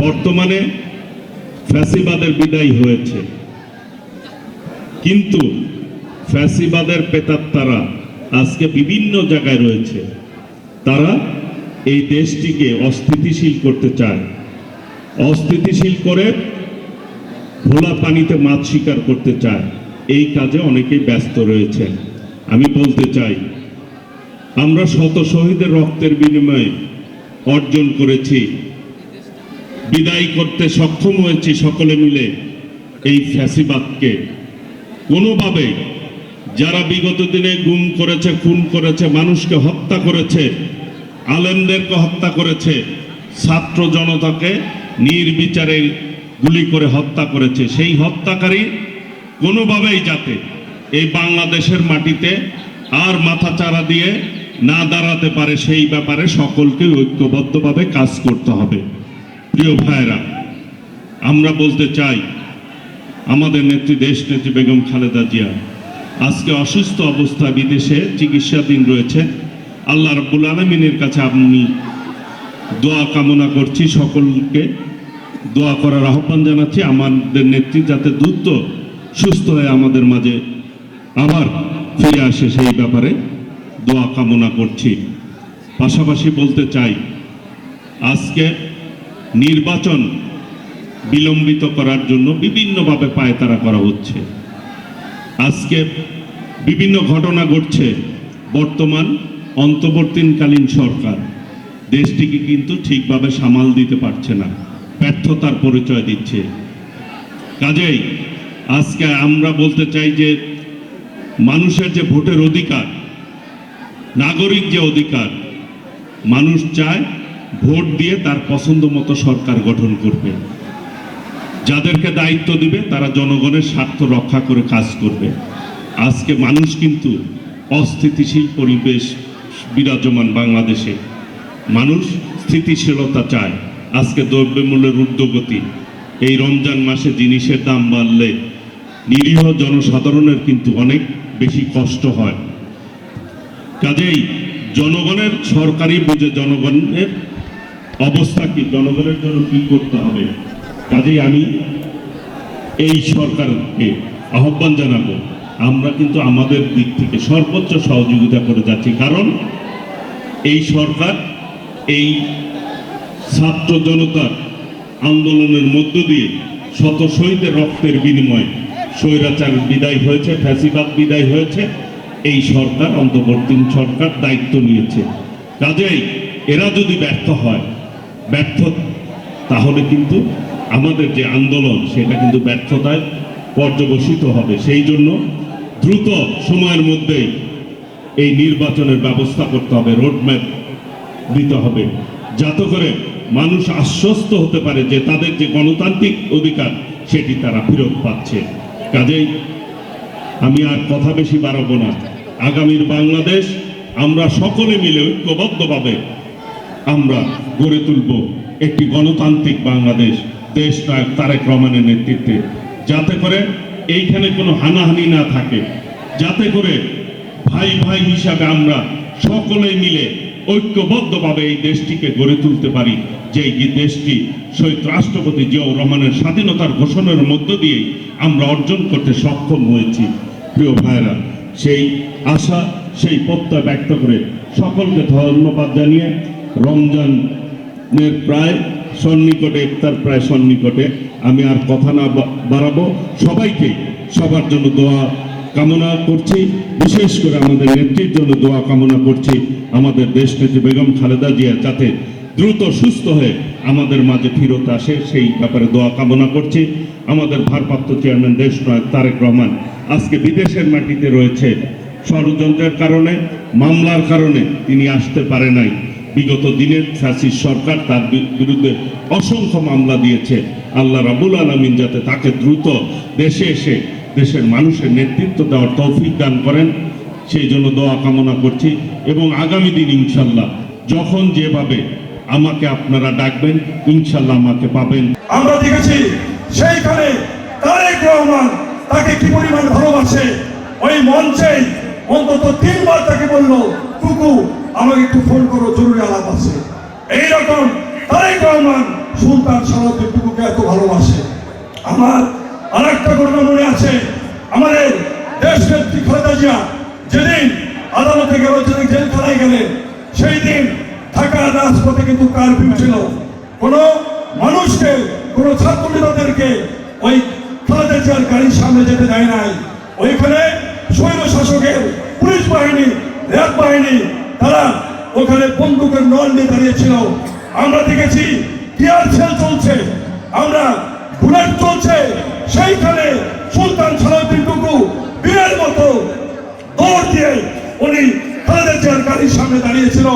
বর্তমানে ফ্যাসিবাদের বিদায় হয়েছে। কিন্তু ফ্যাসিবাদের পেতাত্তারা আজকে বিভিন্ন জায়গায় রয়েছে। তারা এই দেশটিকে অস্থিতিশীল করতে চায়। অস্থিতিশীল করে ভোলা পানিতে মাছ শিকার করতে চায়। এই কাজে অনেকেই ব্যস্ত রয়েছেন। আমি বলতে চাই, আমরা শত শহীদের রক্তের বিনিময়ে অর্জন করেছি। বিদায় করতে সক্ষম হয়েছি সকলে মিলে এই ফ্যাসিবাদকে। কোনোভাবে যারা বিগত দিনে গুম করেছে, খুন করেছে, মানুষকে হত্যা করেছে, আলেমদেরকে হত্যা করেছে, ছাত্র জনতাকে নির্বিচারে গুলি করে হত্যা করেছে, সেই হত্যাকারী কোনোভাবেই যাতে এই বাংলাদেশের মাটিতে আর মাথা চারা দিয়ে না দাঁড়াতে পারে, সেই ব্যাপারে সকলকে ঐক্যবদ্ধভাবে কাজ করতে হবে। প্রিয় ভাইরা, আমরা বলতে চাই, আমাদের নেত্রী দেশ নেত্রী বেগম খালেদা জিয়া, আজকে অসুস্থ অবস্থায় বিদেশে চিকিৎসাধীন রয়েছে। আল্লাহ রাব্বুল আলমিনের কাছে আমি দোয়া কামনা করছি সকলকে। দোয়া করার আহ্বান জানাচ্ছি। আমাদের নেত্রী যাতে দ্রুত সুস্থ হয়ে আমাদের মাঝে আবার ফিরে আসে সেই ব্যাপারে দোয়া কামনা করছি। পাশাপাশি বলতে চাই, আজকে নির্বাচন বিলম্বিত করার জন্য বিভিন্নভাবে পায়তারা করা হচ্ছে। আজকে বিভিন্ন ঘটনা ঘটছে, বর্তমান, অন্তর্বর্তীকালীন সরকার। দেশটিকে কিন্তু ঠিকভাবে সামাল দিতে পারছে না, ব্যর্থতার পরিচয় দিচ্ছে। কাজেই আজকে আমরা বলতে চাই যে, মানুষের যে ভোটের অধিকার, নাগরিক যে অধিকার, মানুষ চায় ভোট দিয়ে তার পছন্দ মতো সরকার গঠন করবে। যাদেরকে দায়িত্ব দিবে, তারা জনগণের স্বার্থ রক্ষা করে কাজ করবে। আজকে মানুষ কিন্তু অস্থিতিশীল পরিবেশ বিরাজমান বাংলাদেশে। মানুষ স্থিতিশীলতা চায়। আজকে দ্রব্যমূল্যের ঊর্ধ্বগতি। এই রমজান মাসে জিনিসের দাম বাড়লে নিরীহ জনসাধারণের কিন্তু অনেক বেশি কষ্ট হয়। কাজেই জনগণের সরকারি বুঝে জনগণের অবস্থা কি জনগণের জন্য কি করতে হবে? কাজেই আমি এই সরকারকে আহ্বান জানাব, আমরা কিন্তু আমাদের দিক থেকে সর্বোচ্চ সহযোগিতা করে যাচ্ছি। কারণ এই সরকার, এই ছাত্র জনতার আন্দোলনের মধ্য দিয়ে শত শহীদের রক্তের বিনিময়ে স্বৈরাচার বিদায় হয়েছে, ফ্যাসিবাদ বিদায় হয়েছে। এই সরকার, অন্তর্বর্তী সরকার দায়িত্ব নিয়েছে। কাজেই এরা যদি ব্যর্থ হয় ব্যর্থ, তাহলে কিন্তু আমাদের যে আন্দোলন, সেটা কিন্তু ব্যর্থতায় পর্যবসিত হবে। সেই জন্য দ্রুত সময়ের মধ্যেই এই নির্বাচনের ব্যবস্থা করতে হবে রোডম্যাপ দিতে হবে। যাতে করে মানুষ আশ্বস্ত হতে পারে যে তাদের যে গণতান্ত্রিক অধিকার, সেটি তারা ফেরত পাচ্ছে। কাজেই আমি আর কথা বেশি বাড়াবো না। আগামীর বাংলাদেশ, আমরা সকলে মিলে ঐক্যবদ্ধভাবে আমরা গড়ে তুলব একটি গণতান্ত্রিক বাংলাদেশ, দেশ নায়ক তারেক রহমানের নেতৃত্বে। যাতে করে এইখানে কোনো হানাহানি না থাকে। যাতে করে ভাই ভাই হিসাবে আমরা সকলে মিলে ঐক্যবদ্ধভাবে এই দেশটিকে গড়ে তুলতে পারি যে দেশটি শহীদ রাষ্ট্রপতি জিয়াউর রহমানের স্বাধীনতার ঘোষণার মধ্য দিয়েই আমরা অর্জন করতে সক্ষম হয়েছি। প্রিয় ভাইরা সেই আশা, সেই প্রত্যয় ব্যক্ত করে সকলকে ধন্যবাদ জানিয়ে রমজানের প্রায় সন্নিকটে, ইফতার প্রায় সন্নিকটে আমি আর কথা না বাড়াবো। সবাইকে সবার জন্য দোয়া কামনা করছি। বিশেষ করে আমাদের নেত্রীর জন্য দোয়া কামনা করছি। আমাদের দেশ নেত্রী বেগম খালেদা জিয়া যাতে দ্রুত সুস্থ হয়ে আমাদের মাঝে ফিরত আসে, সেই ব্যাপারে দোয়া কামনা করছি। আমাদের ভারপ্রাপ্ত চেয়ারম্যান দেশ নয় তারেক রহমান আজকে বিদেশের মাটিতে রয়েছে। ষড়যন্ত্রের কারণে, মামলার কারণে তিনি আসতে পারে নাই। বিগত দিনের ফ্যাসিস সরকার তার বিরুদ্ধে অসংখ্য মামলা দিয়েছে। আল্লাহ রাবুল আলমিন যাতে তাকে দ্রুত দেশে এসে দেশের মানুষের নেতৃত্ব দেওয়ার তৌফিক দান করেন, সেই জন্য দোয়া কামনা করছি। এবং আগামী দিন ইনশাল্লাহ যখন যেভাবে আমাকে আপনারা ডাকবেন, ইনশাল্লাহ আমাকে পাবেন। আমরা দেখেছি সেইখানে তারেক রহমান তাকে কি পরিমাণ ভালোবাসে? ওই মঞ্চে অন্তত তিনবার তাকে বলল, কুকু আমাকে একটু ফোন করো, জরুরি আলাপ আছে। এইরকম তারেক রহমান সুলতান সালাউদ্দিন টুকুকে এত ভালোবাসে। আমার আর একটা ঘটনা মনে আছে। আমাদের দেশ নেত্রী খালেদা জিয়া যেদিন আদালতে গেল যেদিন জেলখানায় গেলেন সেই দিন ঢাকা রাজপথে কিন্তু কারফিউ ছিল। কোনো মানুষকে, কোনো ছাত্রনেতাদেরকে ওই খালেদা জিয়ার গাড়ির সামনে যেতে দেয় নাই। ওইখানে স্বৈর শাসকের পুলিশ বাহিনী, র্যাব বাহিনী তারা ওখানে বন্দুকের নল নিয়ে দাঁড়িয়েছিল। আমরা দেখেছি টিয়ার সেল চলছে। আমরা বুলেট চলছে। সেইখানে সুলতান সালাউদ্দিন টুকু বীরের মতো দৌড় দিয়ে উনি খালেদা জিয়ার গাড়ির সামনে দাঁড়িয়েছিল।